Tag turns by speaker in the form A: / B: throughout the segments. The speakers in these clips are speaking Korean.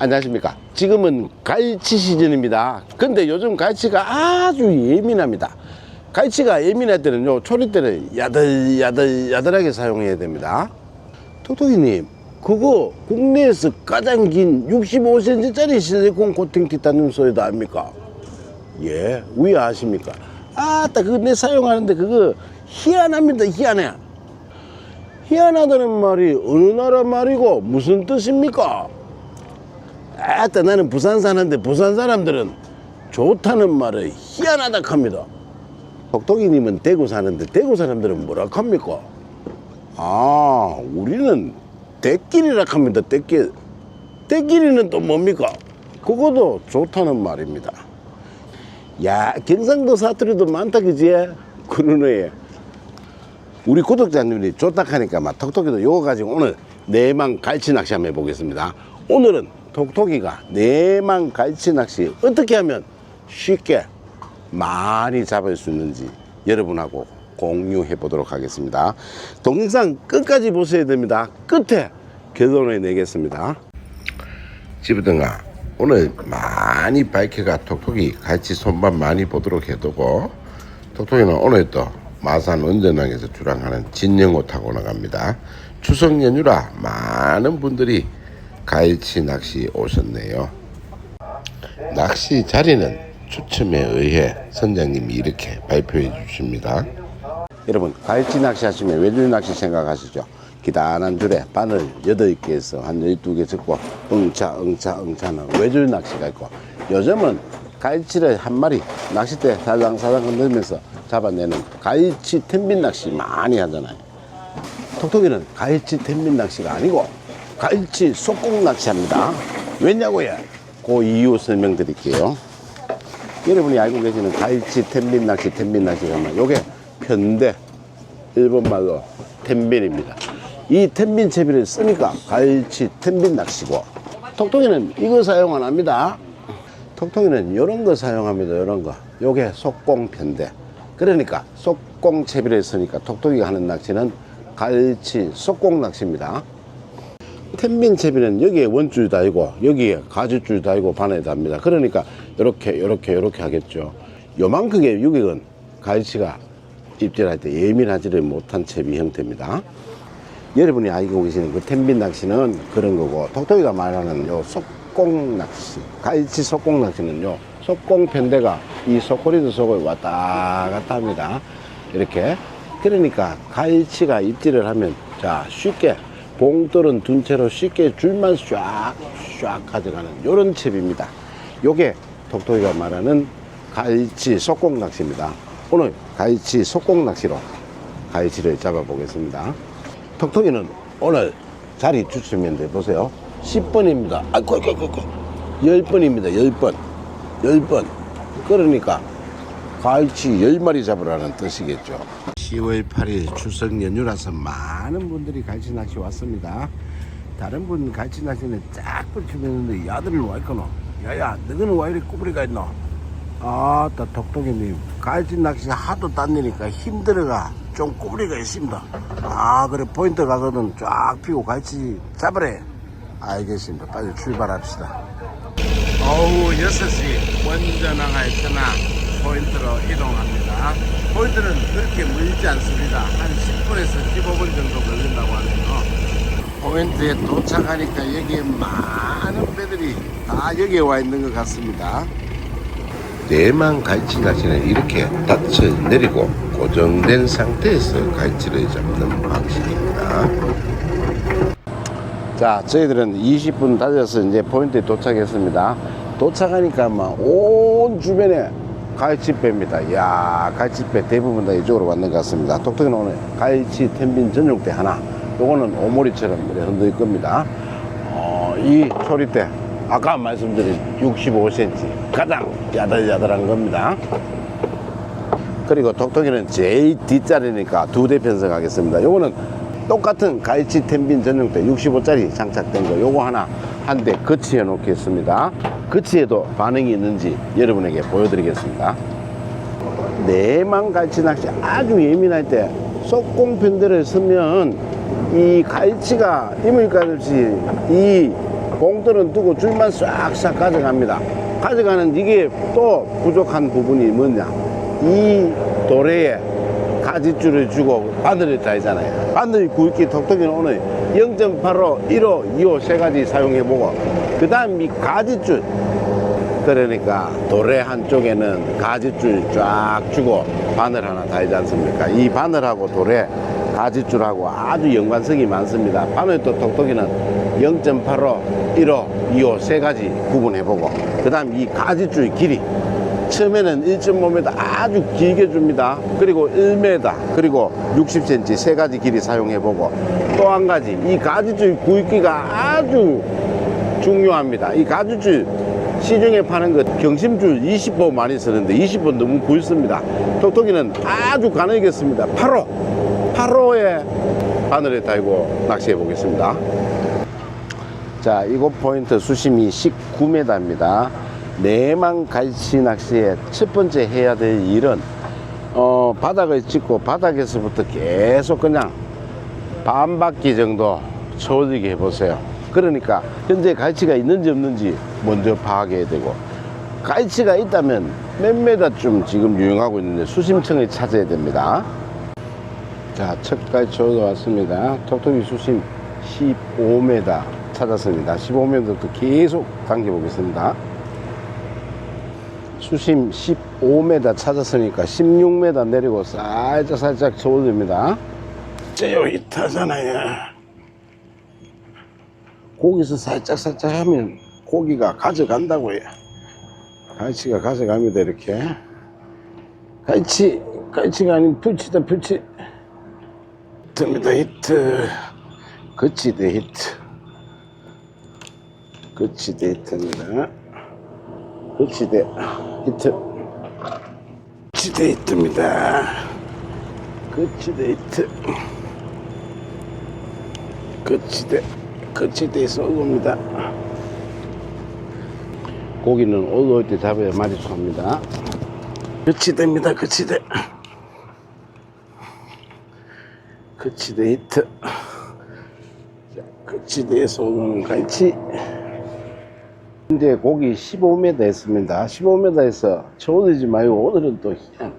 A: 안녕하십니까. 지금은 갈치 시즌입니다. 근데 요즘 갈치가 아주 예민합니다. 갈치가 예민할 때는요, 초리 때는 야들, 야들, 야들하게 사용해야 됩니다. 토토기님, 그거 국내에서 가장 긴 65cm짜리 실리콘 코팅 티타늄 소이도 압니까? 예, 왜 아십니까? 아따, 그거 내 사용하는데 그거 희한합니다, 희한해. 희한하다는 말이 어느 나라 말이고 무슨 뜻입니까? 아따 나는 부산 사는데 부산 사람들은 좋다는 말을 희한하다 합니다. 덕덕이님은 대구 사는데 대구 사람들은 뭐라 합니까? 아 우리는 대끼리라 합니다. 대끼 대끼리는 또 뭡니까? 그것도 좋다는 말입니다. 야 경상도 사투리도 많다 그지? 그러네. 우리 구독자님들이 좋다 하니까 막 톡톡이도 요거 가지고 오늘 내만 갈치 낚시 한번 해보겠습니다. 오늘은 톡톡이가 내만 갈치 낚시 어떻게 하면 쉽게 많이 잡을 수 있는지 여러분하고 공유해 보도록 하겠습니다. 동영상 끝까지 보셔야 됩니다. 끝에 결론을 내겠습니다. 집어등아 오늘 많이 밝혀가 톡톡이 갈치 손맛 많이 보도록 해두고 톡톡이는 오늘 또 마산 운전항에서 주랑하는 진영호 타고 나갑니다. 추석 연휴라 많은 분들이 갈치 낚시 오셨네요. 낚시 자리는 추첨에 의해 선장님이 이렇게 발표해 주십니다. 여러분 갈치 낚시 하시면 외줄 낚시 생각하시죠? 기단한 줄에 바늘 8개에서 한 12개 접고 응차 응차 응차는 외줄 낚시가 있고 요즘은 갈치를 한 마리 낚싯대 살랑살랑 흔들면서 잡아내는 갈치 텐빈 낚시 많이 하잖아요. 톡톡이는 갈치 텐빈 낚시가 아니고 갈치 속공 낚시합니다. 왜냐고요? 그 이유 설명드릴게요. 여러분이 알고 계시는 갈치 텐빈 낚시 텐빈 낚시가 요게 편대 일본말로 텐빈입니다. 이 텐빈 채비를 쓰니까 갈치 텐빈 낚시고 톡톡이는 이거 사용 안 합니다. 톡톡이는 이런 거 사용합니다. 이런 거. 요게 속공 편대. 그러니까 속공 채비를 쓰니까 톡톡이가 하는 낚시는 갈치 속공 낚시입니다. 텐빈 채비는 여기에 원줄 달고 여기에 가죽줄 달고 바늘 답니다. 그러니까 이렇게 이렇게 이렇게 하겠죠. 요만큼의 유격은 갈치가 입질할 때 예민하지를 못한 채비 형태입니다. 여러분이 알고 계시는 그 텐빈 낚시는 그런 거고 톡톡이가 말하는 요 속공 낚시 갈치 속공 낚시는요 속공 편대가 이 소코리드 속을 왔다 갔다 합니다. 이렇게 그러니까 갈치가 입질을 하면 자 쉽게 봉돌은 둔 채로 쉽게 줄만 쫙쫙 가져가는 요런 첩입니다. 요게 톡톡이가 말하는 갈치 속공 낚시입니다. 오늘 갈치 속공 낚시로 갈치를 잡아보겠습니다. 톡톡이는 오늘 자리 추첨인데 보세요. 10번입니다. 아이고, 아이고, 아이고, 아이고. 10번입니다. 10번. 10번. 그러니까 갈치 10마리 잡으라는 뜻이겠죠. 10월 8일 추석 연휴라서 많은 분들이 갈치 낚시 왔습니다. 다른 분 갈치 낚시는 쫙 붙이는데 야들을 와 있거노. 야야, 너는 왜 이리 꾸부리가 있노? 아따 톡톡이님 갈치 낚시 하도 다니니까 힘들어가 좀 꾸부리가 있습니다 아 그래 포인트 가서는 쫙 피고 갈치 잡으래 알겠습니다 빨리 출발합시다 오후 6시 원전항할 터나 포인트로 이동합니다 포인트는 멀지 않습니다 한 10분에서 15분 정도 걸린다고 하네요 포인트에 도착하니까 여기에 많은 배들이 다 여기에 와 있는 것 같습니다 내만 갈치 낚시는 이렇게 닻을 내리고 고정된 상태에서 갈치를 잡는 방식입니다. 자, 저희들은 20분 다녀서 이제 포인트에 도착했습니다. 도착하니까 막 온 주변에 갈치배입니다. 이야, 갈치배 대부분 다 이쪽으로 왔는 것 같습니다. 톡톡이는 오늘 갈치 텐빈 전용대 하나, 요거는 오모리처럼 흔들 겁니다. 어, 이 초리대 아까 말씀드린 65cm 가장 야들야들한 겁니다. 그리고 톡톡이는 제일 뒷자리니까 두 대 편성하겠습니다. 요거는 똑같은 갈치 텐빈 전용대 65짜리 장착된 거 요거 하나 한 대 거치해 놓겠습니다. 거치해도 반응이 있는지 여러분에게 보여드리겠습니다. 내만 갈치 낚시 아주 예민할 때 속공편대를 쓰면 이 갈치가 이물가듯이 이 공들은 두고 줄만 싹싹 가져갑니다. 가져가는 이게 또 부족한 부분이 뭐냐? 이 도래에 가지줄을 주고 바늘을 달잖아요. 바늘 굵기 톡톡이는 오늘 0.85, 1호, 2호 세 가지 사용해보고 그 다음 이 가지줄 그러니까 도래 한쪽에는 가지줄 쫙 주고 바늘 하나 달지 않습니까? 이 바늘하고 도래 가지줄하고 아주 연관성이 많습니다. 바늘도 톡톡이는 0.85, 1호, 2호 세 가지 구분해보고 그 다음 이 가지줄 길이 처음에는 1.5m 아주 길게 줍니다. 그리고 1m 그리고 60cm 세 가지 길이 사용해보고 또 한 가지 이 가지줄 굵기가 아주 중요합니다. 이 가지줄 시중에 파는 것 경심줄 20호 많이 쓰는데 20호 너무 굵습니다. 톡톡이는 아주 씁니다. 8호 8호에 바늘에 달고 낚시해 보겠습니다. 자, 이곳 포인트 수심이 19m입니다. 내만 갈치 낚시의 첫 번째 해야 될 일은 어, 바닥을 찍고 바닥에서부터 계속 그냥 반 바퀴 정도 쳐올리게 해보세요. 그러니까 현재 갈치가 있는지 없는지 먼저 파악해야 되고 갈치가 있다면 몇 메다쯤 지금 유행하고 있는데 수심층을 찾아야 됩니다. 자, 첫 갈치 올라왔습니다. 톡톡이 수심 15m 찾았습니다. 15m부터 계속 당겨보겠습니다. 수심 15m 찾았으니까 16m 내리고 살짝 살짝 쳐 올립니다. 째요 히트하잖아요. 고기서 살짝 살짝 하면 고기가 가져간다고요. 갈치가 가져갑니다 이렇게. 갈치 갈치가 아닌 풀치다 풀치. 히트입니다 히트. 그치대 히트. 그치대 히트입니다. 그치대 히트. 그치대 히트입니다. 그치대 히트. 그치대 그치대 쏘고입니다. 고기는 올라올 때 잡아야 마리수합니다. 그치대입니다. 그치대. 그치대 히트. 자, 그치대에서 오는 갈치. 현재 고기 15m 했습니다. 15m에서 쳐올리지 말고 오늘은 또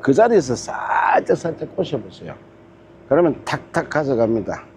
A: 그 자리에서 살짝 살짝 꼬셔보세요. 그러면 탁탁 가져갑니다.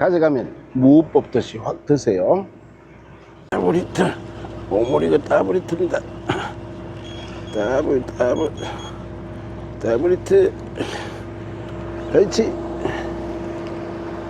A: 가져가면 무 뽑듯이 확 드세요. 따브리트, 오모리가 따브리트입니다. 따블, 따블, 따브리트, 그렇지.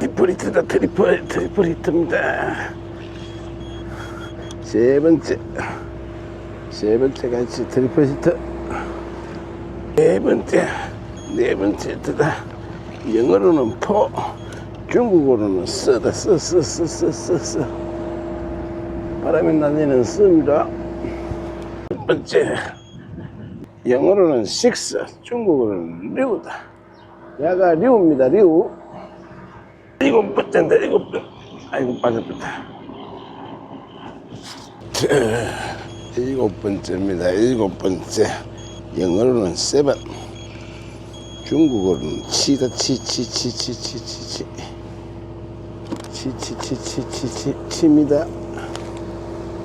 A: 트리플리트다, 트리플, 트리플리트입니다. 세 번째, 세 번째 같이 트리플 히트. 네 번째, 네 번째 히트다. 영어로는 포, 중국어로는 쓰다, 쓰, 쓰, 쓰, 쓰, 쓰, 쓰. 바람이 날리는 쓰입니다. 첫 번째, 영어로는 six, 중국어로는 리우다. 야가 리우입니다, 리우. 일곱 번째인데, 일곱 번. 아이고, 빠졌다. 일곱 번째입니다. 일곱 번째. 영어로는 세븐. 중국어로는 치다 치치치치치치치 치치치치치치 치입니다.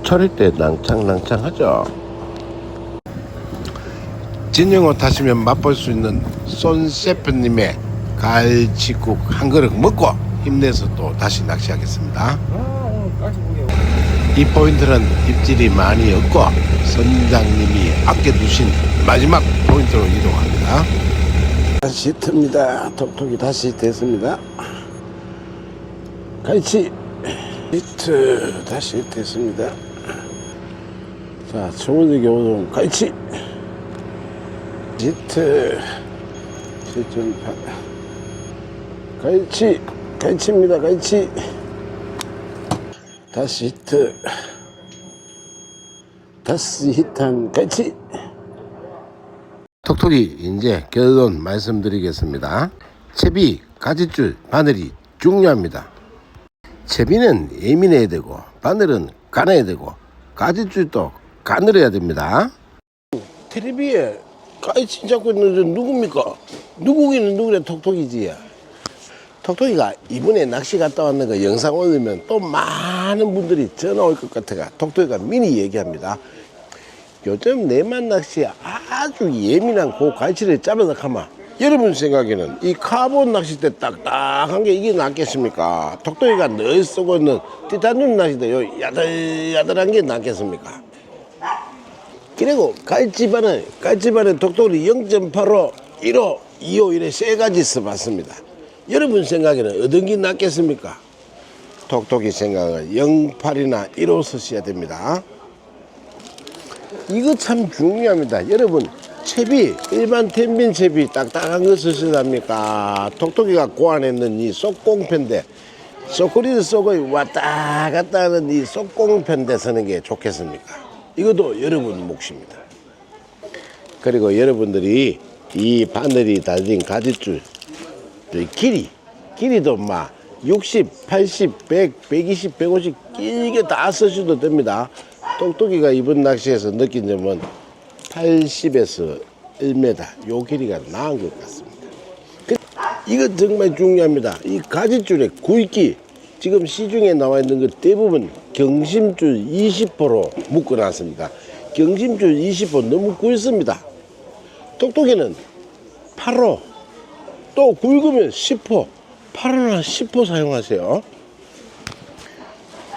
A: 철일 때 낭창낭창하죠. 진영호 타시면 맛볼 수 있는 손 셰프님의 갈치국 한 그릇 먹고 힘내서 또 다시 낚시하겠습니다. 이 포인트는 입질이 많이 없고 선장님이 아껴두신 마지막 포인트로 이동합니다. 다시 틉니다. 톡톡이 다시 됐습니다. 갈치 히트 다시 됐습니다. 자, 초원역에 오는 갈치 히트 7.8 갈치 갈치입니다. 갈치 다시 히트 다시 히트한 갈치 톡톡이 이제 결론 말씀드리겠습니다. 채비, 가지줄, 바늘이 중요합니다. 채비는 예민해야 되고 바늘은 가늘어야 되고 가지줄도 가늘어야 됩니다. 텔레비에 가이치 잡고 있는 저 누굽니까? 누구기는 누구래 톡톡이지. 톡톡이가 이번에 낚시 갔다 왔는 거 영상 올리면 또 많은 분들이 전화 올 것 같아가 톡톡이가 미리 얘기합니다. 요즘 내만 낚시에 아주 예민한 그 갈치를 잡아서 가마 여러분 생각에는 이 카본 낚싯대 딱딱한 게 이게 낫겠습니까? 톡톡이가 늘 쓰고 있는 티타늄 낚싯대 요 야들야들한 게 낫겠습니까? 그리고 갈치반은 갈치반은 톡톡이 0.85, 1호, 2호 이래 세 가지 써봤습니다. 여러분 생각에는 어떤 게 낫겠습니까? 톡톡이 생각은 08이나 1호 쓰셔야 됩니다. 이거 참 중요합니다. 여러분, 채비, 일반 텐빈 채비 딱딱한 거 쓰시답니까? 톡톡이가 고안했는 이 속공편대, 소쿠리드 속의 왔다 갔다 하는 이 속공편대 쓰는 게 좋겠습니까? 이것도 여러분 몫입니다. 그리고 여러분들이 이 바늘이 달린 가지줄, 이 길이, 길이도 막 60, 80, 100, 120, 150 길게 다 쓰셔도 됩니다. 똑똑이가 이번 낚시에서 느낀 점은 80에서 1m 요 길이가 나은 것 같습니다. 그- 이거 정말 중요합니다. 이 가지줄의 굵기 지금 시중에 나와 있는 것 대부분 경심줄 20호로 묶어 놨습니다. 경심줄 20호 너무 굵습니다. 똑똑이는 8호 또 굵으면 10호 8호나 10호 사용하세요.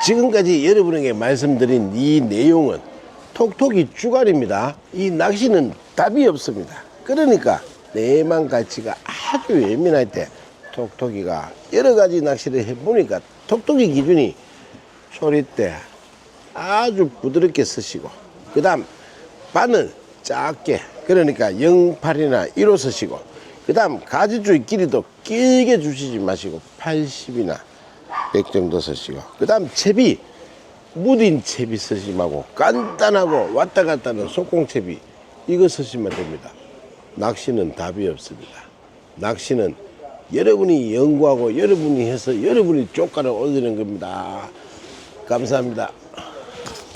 A: 지금까지 여러분에게 말씀드린 이 내용은 톡톡이 주갈입니다. 이 낚시는 답이 없습니다. 그러니까 내만 가치가 아주 예민할 때 톡톡이가 여러 가지 낚시를 해보니까 톡톡이 기준이 소리대 아주 부드럽게 쓰시고 그 다음 바늘 작게 그러니까 08이나 1호 쓰시고 그 다음 가지줄 길이도 길게 주시지 마시고 80이나 100 정도 쓰시고 그 다음 채비 무딘 채비 쓰지 말고 간단하고 왔다 갔다 하는 속공채비 이거 쓰시면 됩니다. 낚시는 답이 없습니다. 낚시는 여러분이 연구하고 여러분이 해서 여러분이 조가를 올리는 겁니다. 감사합니다